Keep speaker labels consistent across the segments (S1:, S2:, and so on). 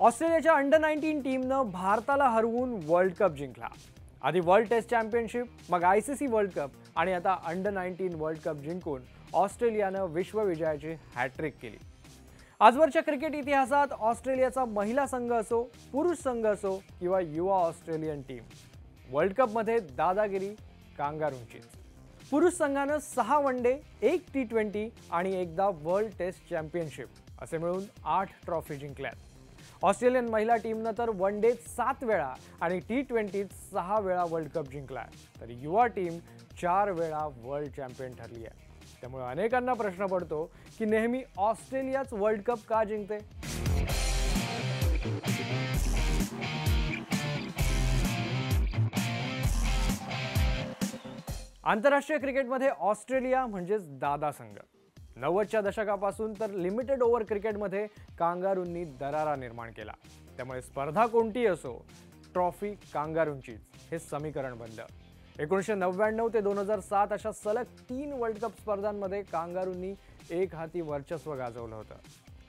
S1: ऑस्ट्रेलियाच्या under nineteen टीमनं भारताला हरवून वर्ल्ड कप जिंकला. आधी वर्ल्ड टेस्ट चॅम्पियनशिप मग I C C world cup आणि आता अंडर नाईन्टीन वर्ल्ड कप जिंकून ऑस्ट्रेलियानं विश्वविजयाची हॅट्रिक केली. आजवरच्या क्रिकेट इतिहासात ऑस्ट्रेलियाचा महिला संघ असो पुरुष संघ असो किंवा युवा ऑस्ट्रेलियन टीम वर्ल्ड कपमध्ये दादागिरी कांगारूंचीच. पुरुष संघानं सहा वन डे एक टी ट्वेंटी आणि एकदा वर्ल्ड टेस्ट चॅम्पियनशिप असे मिळून आठ ट्रॉफी जिंकल्यात. ऑस्ट्रेलियन महिला टीमनं तर वन डेत सात वेळा आणि टी ट्वेंटीत सहा वेळा वर्ल्ड कप जिंकला तर युवा टीम चार वेळा वर्ल्ड चॅम्पियन ठरली आहे त्यामुळे अनेकांना प्रश्न पडतो की नेहमी ऑस्ट्रेलियाच वर्ल्ड कप का जिंकते? आंतरराष्ट्रीय क्रिकेटमध्ये ऑस्ट्रेलिया म्हणजेच दादा संघ. नव्वदच्या दशकापासून तर लिमिटेड ओव्हर क्रिकेटमध्ये कांगारूंनी दरारा निर्माण केला. त्यामुळे स्पर्धा कोणती असो ट्रॉफी कांगारूंचीच. हे समीकरण बनलं. एकोणीसशे नव्याण्णव ते दोन हजार सात अशा सलग तीन वर्ल्ड कप स्पर्धांमध्ये कांगारूंनी एक हाती वर्चस्व गाजवलं होतं.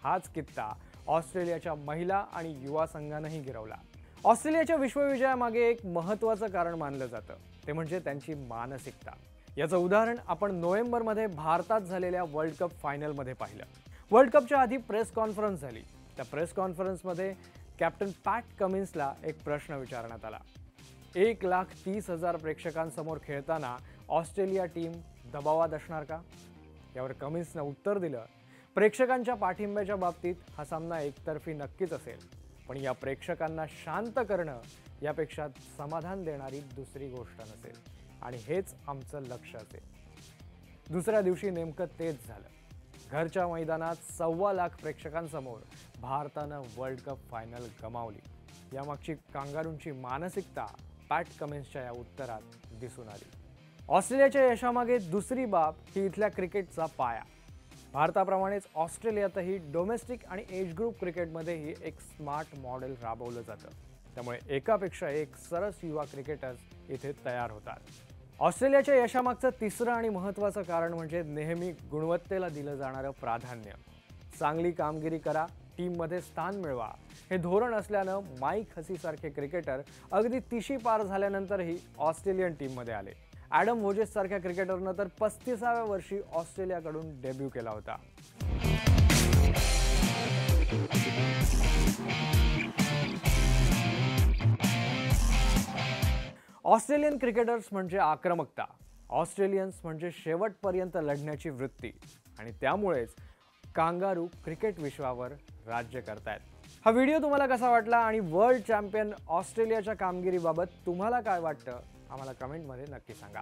S1: हाच कित्ता ऑस्ट्रेलियाच्या महिला आणि युवा संघानंही गिरवला. ऑस्ट्रेलियाच्या विश्वविजयामागे एक महत्त्वाचं कारण मानलं जातं. ते म्हणजे त्यांची मानसिकता. याचं उदाहरण आपण नोव्हेंबरमध्ये भारतात झालेल्या वर्ल्ड कप फायनलमध्ये पाहिलं. वर्ल्ड कपच्या आधी प्रेस कॉन्फरन्स झाली. त्या प्रेस कॉन्फरन्समध्ये कॅप्टन पॅट कमिन्सला एक प्रश्न विचारण्यात आला. एक लाख तीस हजार प्रेक्षकांसमोर खेळताना ऑस्ट्रेलिया टीम दबावात असणार का? यावर कमिन्सनं उत्तर दिलं प्रेक्षकांच्या पाठिंब्याच्या बाबतीत हा सामना एकतर्फी नक्कीच असेल. पण या प्रेक्षकांना शांत करणं यापेक्षा समाधान देणारी दुसरी गोष्ट नसेल. आणि हेच आमचं लक्ष असेल दुसऱ्या दिवशी नेमकं तेच झालं. घरच्या मैदानात सव्वा लाख प्रेक्षकांसमोर भारतानं वर्ल्ड कप फायनल गमावली. यामागची कांगारूंची मानसिकता पॅट कमेन्सच्या या उत्तरात दिसून आली. ऑस्ट्रेलियाच्या यशामागे दुसरी बाब ही इथल्या क्रिकेटचा पाया. भारताप्रमाणेच ऑस्ट्रेलियातही डोमेस्टिक आणि एज ग्रुप क्रिकेटमध्येही एक स्मार्ट मॉडेल राबवलं जातं. त्यामुळे एकापेक्षा एक सरस युवा क्रिकेटर्स इथे तयार होतात. ऑस्ट्रेलियाच्या यशामागचं तिसरं आणि महत्त्वाचं कारण म्हणजे नेहमी गुणवत्तेला दिलं जाणारं प्राधान्य. चांगली कामगिरी करा टीममध्ये स्थान मिळवा. हे धोरण असल्यानं माईक हसीसारखे क्रिकेटर अगदी तिशी पार झाल्यानंतरही ऑस्ट्रेलियन टीममध्ये आले. ॲडम व्होजेससारख्या क्रिकेटरनं तर पस्तीसाव्या वर्षी ऑस्ट्रेलियाकडून डेब्यू केला होता. ऑस्ट्रेलियन क्रिकेटर्स म्हणजे आक्रमकता. ऑस्ट्रेलियन्स म्हणजे शेवटपर्यंत लढण्याची वृत्ती. आणि त्यामुळेच कांगारू क्रिकेट विश्वावर राज्य करतायत. हा व्हिडिओ तुम्हाला कसा वाटला आणि वर्ल्ड चॅम्पियन ऑस्ट्रेलियाच्या कामगिरीबाबत तुम्हाला काय वाटतं आम्हाला कमेंटमध्ये नक्की सांगा.